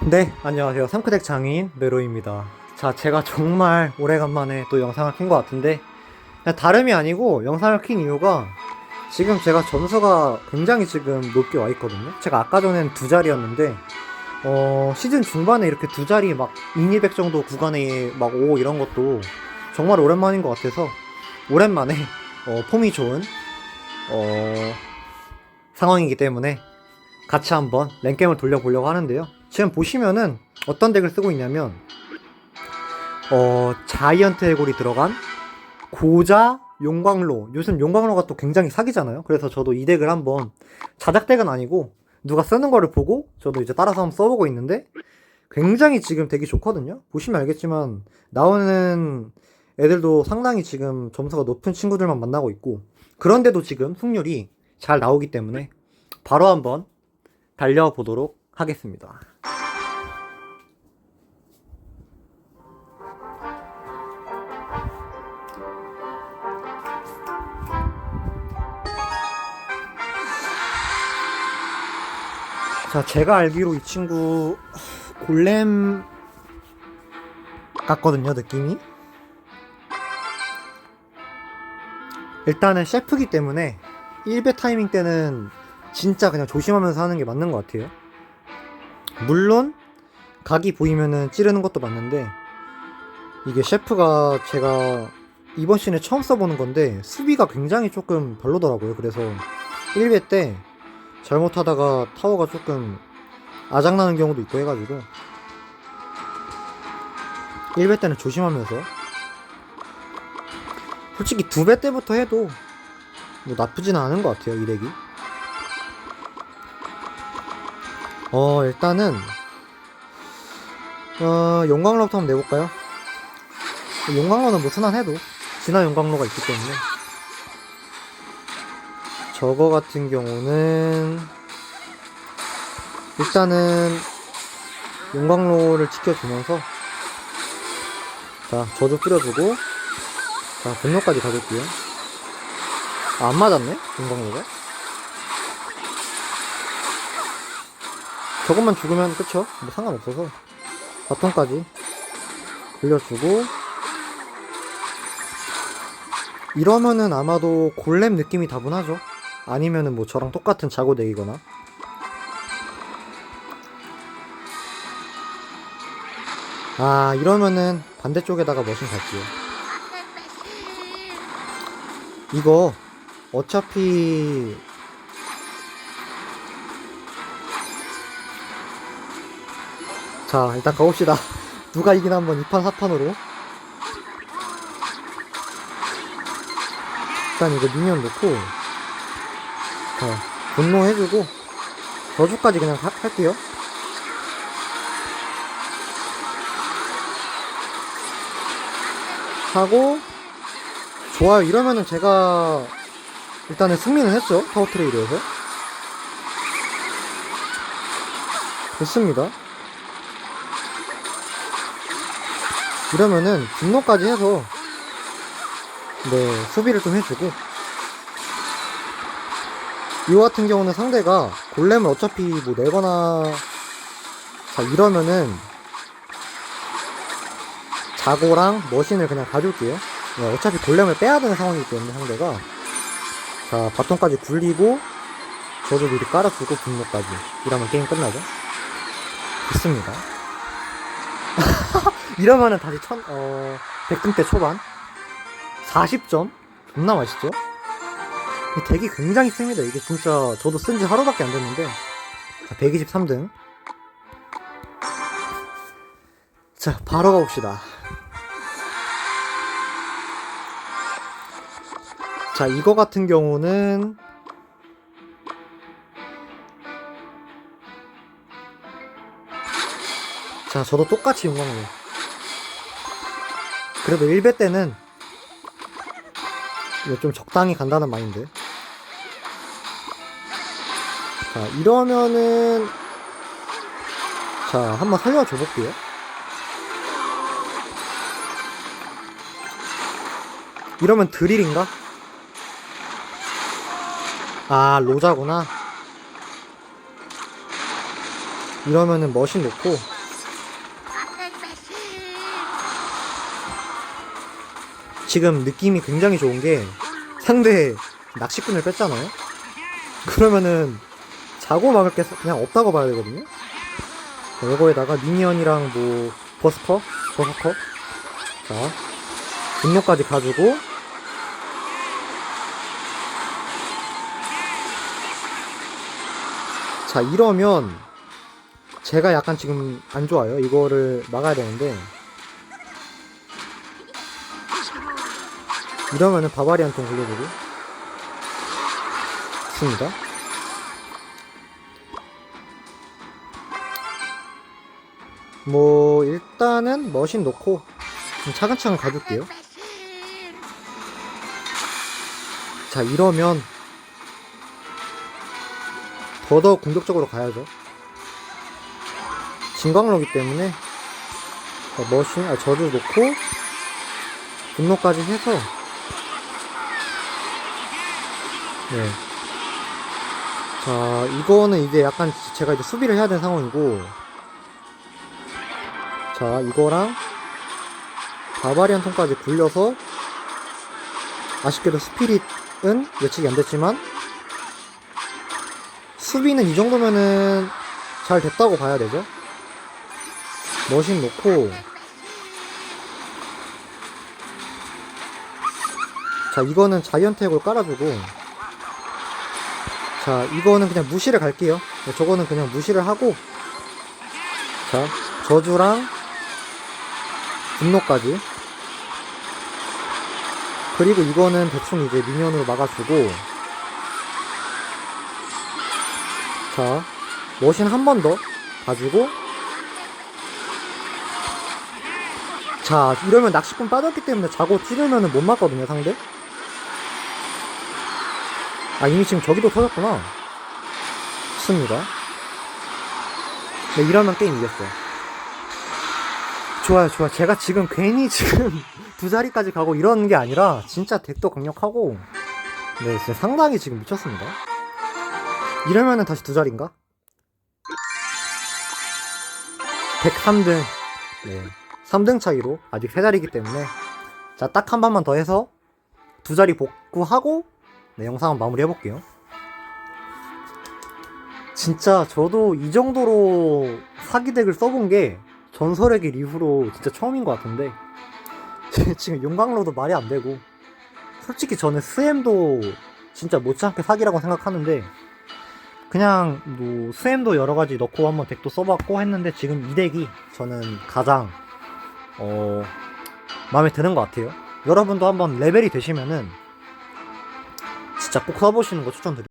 네, 안녕하세요. 삼크덱 장인 메로입니다. 자, 제가 정말 오래간만에 또 영상을 킨 것 같은데, 다름이 아니고 영상을 킨 이유가 지금 제가 점수가 굉장히 지금 높게 와 있거든요. 제가 아까 전엔 두 자리였는데, 어, 시즌 중반에 이렇게 두 자리 막 2, 200 정도 구간에 막오 이런 것도 정말 오랜만인 것 같아서, 오랜만에, 어, 폼이 좋은, 어, 상황이기 때문에 같이 한번 랭겜을 돌려보려고 하는데요. 지금 보시면은 어떤 덱을 쓰고 있냐면 어 자이언트 해골이 들어간 고자 용광로 요즘 용광로가 또 굉장히 사기잖아요. 그래서 저도 이 덱을 한번 자작 덱은 아니고 누가 쓰는 거를 보고 저도 이제 따라서 한번 써보고 있는데 굉장히 지금 덱이 좋거든요. 보시면 알겠지만 나오는 애들도 상당히 지금 점수가 높은 친구들만 만나고 있고 그런데도 지금 승률이 잘 나오기 때문에 바로 한번 달려보도록 하겠습니다. 자, 제가 알기로 이 친구 골렘 같거든요, 느낌이. 일단은 셰프기 때문에 1배 타이밍 때는 진짜 그냥 조심하면서 하는 게 맞는 것 같아요. 물론 각이 보이면은 찌르는 것도 맞는데 이게 셰프가 제가 이번 시즌에 처음 써보는 건데 수비가 굉장히 조금 별로더라고요. 그래서 1배 때 잘못하다가 타워가 조금 아작나는 경우도 있고 해가지고 1배 때는 조심하면서 솔직히 2배 때부터 해도 뭐 나쁘지는 않은 것 같아요 이 덱이 어 일단은 어 용광로부터 한번 내볼까요? 용광로는 뭐 순환해도 진화 용광로가 있기 때문에 저거 같은 경우는 일단은 용광로를 지켜주면서 자 저주 뿌려주고 자 분노까지 가줄게요. 아, 안 맞았네 용광로가. 저것만 죽으면 그쵸? 뭐 상관없어서. 바텀까지 돌려주고. 이러면은 아마도 골렘 느낌이 다분하죠 아니면은 뭐 저랑 똑같은 자고덱이거나? 아 이러면은 반대쪽에다가 머신 갈게요. 이거 어차피 자 일단 가봅시다. 누가 이긴 한번 2판 4판으로. 일단 이거 미니언 놓고 자 분노해주고 저주까지 그냥 하- 할게요. 하고 좋아요. 이러면은 제가 일단은 승리는 했죠. 파워 트레이드에서. 됐습니다. 이러면은 분노까지 해서 네 수비를 좀 해주고 이거 같은 경우는 상대가 골렘을 어차피 뭐 내거나 자 이러면은 자고랑 머신을 그냥 가줄게요 네, 어차피 골렘을 빼야 되는 상황이기 때문에 상대가 자 바톤까지 굴리고 저도 미리 깔아주고 분노까지 이러면 게임 끝나죠 좋습니다 이러면은 다시 천, 어, 100등 대 초반. 40점? 존나 맛있죠? 이 덱이 굉장히 셉니다. 이게 진짜 저도 쓴 지 하루밖에 안 됐는데. 자, 123등. 자, 바로 가봅시다. 자, 이거 같은 경우는 자, 저도 똑같이 용광로. 그래도 1배 때는 이거 좀 적당히 간다는 마인드. 자, 이러면은 자, 한번 살려줘 볼게요. 이러면 드릴인가? 아, 로자구나. 이러면은 머신 놓고 지금 느낌이 굉장히 좋은 게 상대 낚시꾼을 뺐잖아요. 그러면은 자고 막을 게 그냥 없다고 봐야 되거든요. 자, 이거에다가 미니언이랑 뭐 버스커, 버스커, 자 분노까지 가지고 자 이러면 제가 약간 지금 안 좋아요. 이거를 막아야 되는데 이러면은 바바리안 통 굴려주고 좋습니다. 뭐 일단은 머신 놓고 좀 차근차근 가줄게요. 자 이러면 더더욱 공격적으로 가야죠. 진광로기 때문에 자, 머신 아 저주 놓고 분노까지 해서 네. 자 이거는 이제 약간 제가 이제 수비를 해야 되는 상황이고 자 이거랑 바바리안 통까지 굴려서 아쉽게도 스피릿은 예측이 안 됐지만 수비는 이 정도면은 잘 됐다고 봐야 되죠? 머신 놓고 자 이거는 자이언트액으로 깔아주고 자 이거는 그냥 무시를 갈게요. 네, 저거는 그냥 무시를 하고 자 저주랑 분노까지. 그리고 이거는 대충 이제 미니언으로 막아주고. 자 머신 한 번 더 가지고. 자 이러면 낚시꾼 빠졌기 때문에 자고 찌르면은 못 맞거든요 상대. 아 이미 지금 저기도 터졌구나. 좋습니다. 네 이러면 게임 이겼어요 좋아요 좋아 제가 지금 괜히 지금 두 자리까지 가고 이러는 게 아니라 진짜 덱도 강력하고. 네 진짜 상당히 지금 미쳤습니다. 이러면은 다시 두 자리인가? 덱 3등. 네 3등 차이로 아직 세 자리이기 때문에. 자 딱 한 번만 더 해서 두 자리 복구하고 네 영상은 마무리 해 볼게요. 진짜 저도 이 정도로 사기 덱을 써본 게 전설의 길 이후로 진짜 처음인 것 같은데 지금 용광로도 말이 안 되고 솔직히 저는 스엠도 진짜 못지않게 사기라고 생각하는데 그냥 뭐 스엠도 여러 가지 넣고 한번 덱도 써봤고 했는데 지금 이 덱이 저는 가장 어 마음에 드는 것 같아요. 여러분도 한번 레벨이 되시면은 진짜 꼭 써보시는 거 추천드립니다.